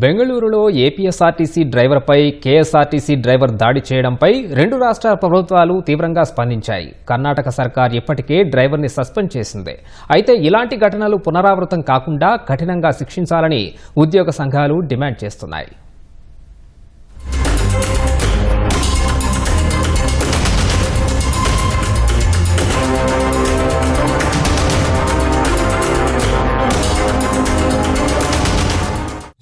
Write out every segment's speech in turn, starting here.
బెంగళూరులో APSRTC డ్రైవర్పై KSRTC driver దాడి చేయడంపై రెండు రాష్ట్ర ప్రభుత్వాలు తీవ్రంగా స్పందించాయి. కర్ణాటక సర్కార్ ఇప్పటికే డ్రైవర్ని సస్పెండ్ చేసింది. అయితే ఇలాంటి ఘటనలు పునరావృతం కాకుండా కఠినంగా శిక్షించాలని ఉద్యోగ సంఘాలు డిమాండ్ చేస్తున్నాయి.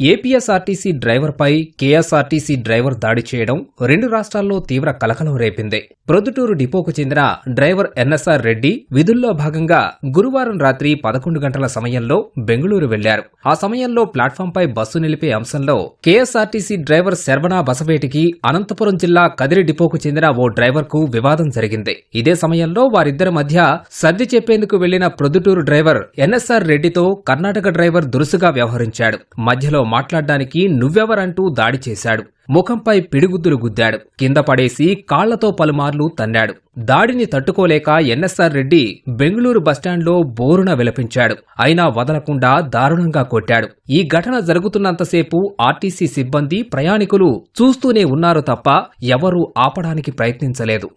ఏపీఎస్ఆర్టీసీ డ్రైవర్పై కేఎస్ఆర్టీసీ డ్రైవర్ దాడి చేయడం రెండు రాష్ట్రాల్లో తీవ్ర కలకలం రేపింది. ప్రొద్దుటూరు డిపోకు చెందిన డ్రైవర్ ఎన్ఎస్ఆర్ రెడ్డి విధుల్లో భాగంగా గురువారం రాత్రి పదకొండు గంటల సమయంలో బెంగళూరు వెళ్ళారు. ఆ సమయంలో ప్లాట్ఫాంపై బస్సు నిలిపే అంశంలో కేఎస్ఆర్టీసీ డ్రైవర్ శర్వణ బసవేటికి అనంతపురం జిల్లా కదిరి డిపోకు చెందిన ఓ డ్రైవర్కు వివాదం జరిగింది. ఇదే సమయంలో వారిద్దరి మధ్య సర్ది చెప్పేందుకు వెళ్ళిన ప్రొద్దుటూరు డ్రైవర్ ఎన్ఎస్ఆర్ రెడ్డితో కర్ణాటక డ్రైవర్ దురుసుగా వ్యవహరించాడు. మధ్యలో మాట్లాడడానికి నువ్వెవరంటూ దాడి చేశాడు. ముఖంపై పిడిగుద్దులు గుద్దాడు. కింద పడేసి కాళ్ళతో పలుమార్లు తన్నాడు. దాడిని తట్టుకోలేక ఎన్ఎస్ఆర్ రెడ్డి బెంగళూరు బస్టాండ్లో బోరున విలపించాడు. అయినా వదలకుండా దారుణంగా కొట్టాడు. ఈ ఘటన జరుగుతున్నంతసేపు ఆర్టీసీ సిబ్బంది ప్రయాణికులు చూస్తూనే ఉన్నారు తప్ప ఎవరూ ఆపడానికి ప్రయత్నించలేదు.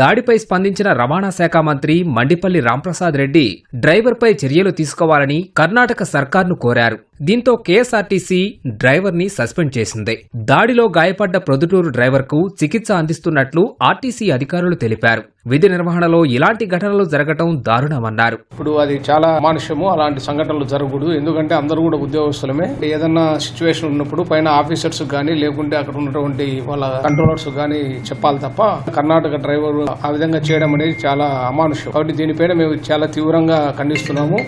దాడిపై స్పందించిన రవాణా శాఖ మంత్రి మండిపల్లి రాంప్రసాద్ రెడ్డి డ్రైవర్పై చర్యలు తీసుకోవాలని కర్ణాటక సర్కార్ను కోరారు. దీంతో కేఎస్ఆర్టీసీ డ్రైవర్ని సస్పెండ్ చేసింది. దాడిలో గాయపడ్డ ప్రొద్దుటూరు డ్రైవర్కు చికిత్స అందిస్తున్నట్లు ఆర్టీసీ అధికారులు తెలిపారు. విధి నిర్వహణలో ఇలాంటి ఘటనలు జరగటం దారుణమన్నారు. ఇప్పుడు అది చాలా మానుష్యము అలాంటి సంఘటనలు జరగకూడదు. ఎందుకంటే అందరూ కూడా ఉద్యోగస్తులమే. ఏదన్నా సిచ్యువేషన్ ఉన్నప్పుడు పైన ఆఫీసర్స్ కానీ లేకుంటే అక్కడ ఉన్నటువంటి వాళ్ళ కంట్రోలర్స్ కానీ చెప్పాలి తప్ప కర్ణాటక డ్రైవర్ ఆ విధంగా చేయడం అనేది చాలా అమానుష్యం కాబట్టి దీనిపైన మేము చాలా తీవ్రంగా ఖండిస్తున్నాము.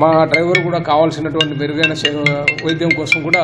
మా డ్రైవర్ కూడా కావాల్సినటువంటి మెరుగైన వైద్యం కోసం కూడా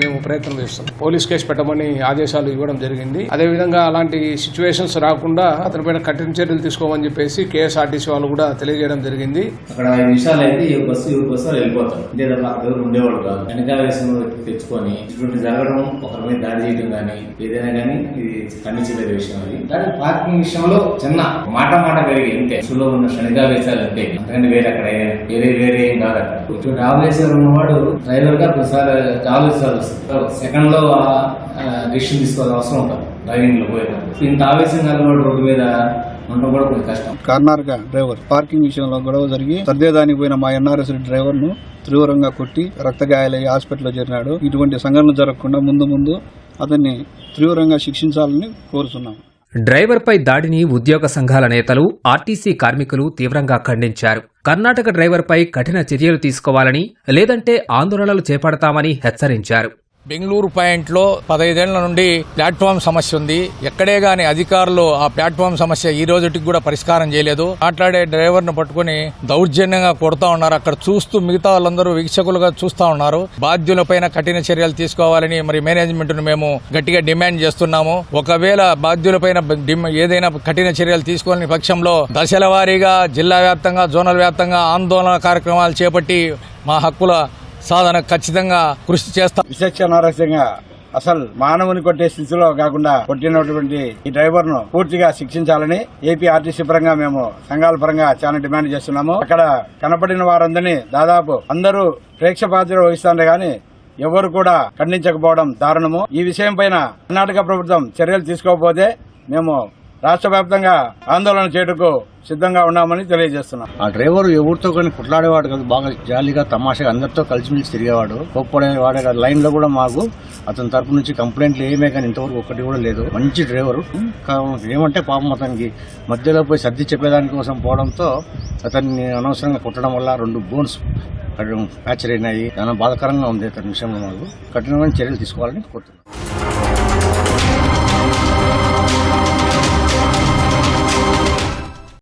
మేము ప్రయత్నం చేస్తున్నాం పోలీస్ కేసు పెట్టమని ఆదేశాలు ఇవ్వడం జరిగింది. అదేవిధంగా అలాంటి సిచ్యువేషన్స్ రాకుండా అతనిపైన కఠిన చర్యలు తీసుకోమని చెప్పేసి కేఎస్ఆర్టీసీ వాళ్ళు కూడా తెలియజేయడం జరిగింది. అక్కడ ఐదు నిమిషాలు అయితే ఈ బస్సు ఈ బస్సు వాళ్ళు వెళ్ళిపోతారు. లేదా ఎవరు ఉండేవాడు కాదు. వెనకాల వేసిన తెచ్చుకొని ఇటువంటి జరగడం ఒకరి మీద దాడి చేయడం కానీ ఏదైనా కానీ ఇది ఖండించలేదు విషయం అది. కానీ పార్కింగ్ విషయంలో చిన్న మాట మాట పెరిగి అంతే బస్సులో ఉన్న శనిగా వేసాలు అంతే అంతకంటే వేరే అక్కడ వేరే వేరే ఏం కాదు అక్కడ ఇటువంటి ఆవేశాలు ఉన్నవాడు డ్రైవర్గా ఒకసారి ఆలోచించాల్సి వస్తుంది సెకండ్లో డిసిషన్ తీసుకోవాల్సిన అవసరం ఉంటుంది. డ్రైవింగ్లో పోయేటప్పుడు ఇంత ఆవేశం రోడ్డు మీద ఉండడం కూడా కొంచెం కష్టం. కర్ణాటక డ్రైవర్. పార్కింగ్ విషయంలో గొడవ జరిగి సర్దేదానికి పోయిన మా ఎన్ఆర్ఎస్ డ్రైవర్ను తీవ్రంగా కొట్టి రక్తగాయాలయ్యి హాస్పిటల్లో చేరినాడు. ఇటువంటి సంఘటనలు జరగకుండా ముందు ముందు అతన్ని తీవ్రంగా శిక్షించాలని కోరుతున్నాం. డ్రైవర్పై దాడిని ఉద్యోగ సంఘాల నేతలు ఆర్టీసీ కార్మికులు తీవ్రంగా ఖండించారు. కర్ణాటక డ్రైవర్పై కఠిన చర్యలు తీసుకోవాలని లేదంటే ఆందోళనలు చేపడతామని హెచ్చరించారు. బెంగళూరు పాయింట్లో పదైదేళ్ళ నుండి ప్లాట్ఫామ్ సమస్య ఉంది. ఎక్కడే గాని అధికారులు ఆ ప్లాట్ఫామ్ సమస్య ఈ రోజుకి కూడా పరిష్కారం చేయలేదు. మాట్లాడే డ్రైవర్ను పట్టుకుని దౌర్జన్యంగా కొడతా ఉన్నారు. అక్కడ చూస్తూ మిగతా వాళ్ళందరూ వీక్షకులుగా చూస్తా ఉన్నారు. బాధ్యులపైన కఠిన చర్యలు తీసుకోవాలని మరి మేనేజ్మెంట్ను మేము గట్టిగా డిమాండ్ చేస్తున్నాము. ఒకవేళ బాధ్యులపైన ఏదైనా కఠిన చర్యలు తీసుకోవాలని పక్షంలో దశల వారీగా జిల్లా వ్యాప్తంగా జోనల్ వ్యాప్తంగా ఆందోళన కార్యక్రమాలు చేపట్టి మా హక్కుల సాధన ఖచ్చితంగా కృషి చేస్తాం. విశక్షణారహస్యంగా అసలు మానవుని కొట్టే స్థితిలో కాకుండా కొట్టినటువంటి ఈ డ్రైవర్ను పూర్తిగా శిక్షించాలని ఏపీ ఆర్టీసీ పరంగా మేము సంఘాల పరంగా చాలా డిమాండ్ చేస్తున్నాము. అక్కడ కనపడిన వారందరినీ దాదాపు అందరూ ప్రేక్ష బాధ్యత వహిస్తారు గాని ఎవరు కూడా ఖండించకపోవడం దారుణము. ఈ విషయం పైన కర్ణాటక ప్రభుత్వం చర్యలు తీసుకోకపోతే మేము రాష్ట్ర వ్యాప్తంగా ఆందోళన చేయటకు సిద్ధంగా ఉన్నామని తెలియజేస్తున్నాం. ఆ డ్రైవర్ ఎవరితో కానీ కుట్లాడేవాడు కాదు బాగా జాలీగా తమాషగా అందరితో కలిసిమెలిసి తిరిగేవాడు. కోప్పడేవాడే కాదు. లైన్లో కూడా మాకు అతని తరపు నుంచి కంప్లైంట్లు ఏమే కానీ ఇంతవరకు ఒకటి కూడా లేదు. మంచి డ్రైవర్. ఏమంటే పాపం అతనికి మధ్యలో పోయి సర్ది చెప్పేదాని కోసం పోవడంతో అతన్ని అనవసరంగా కుట్టడం వల్ల రెండు బోన్స్ ఫ్రాక్చర్ అయినాయి. చాలా బాధాకరంగా ఉంది అతని విషయంలో మాకు. కఠినమైన చర్యలు తీసుకోవాలని కోరుతున్నాను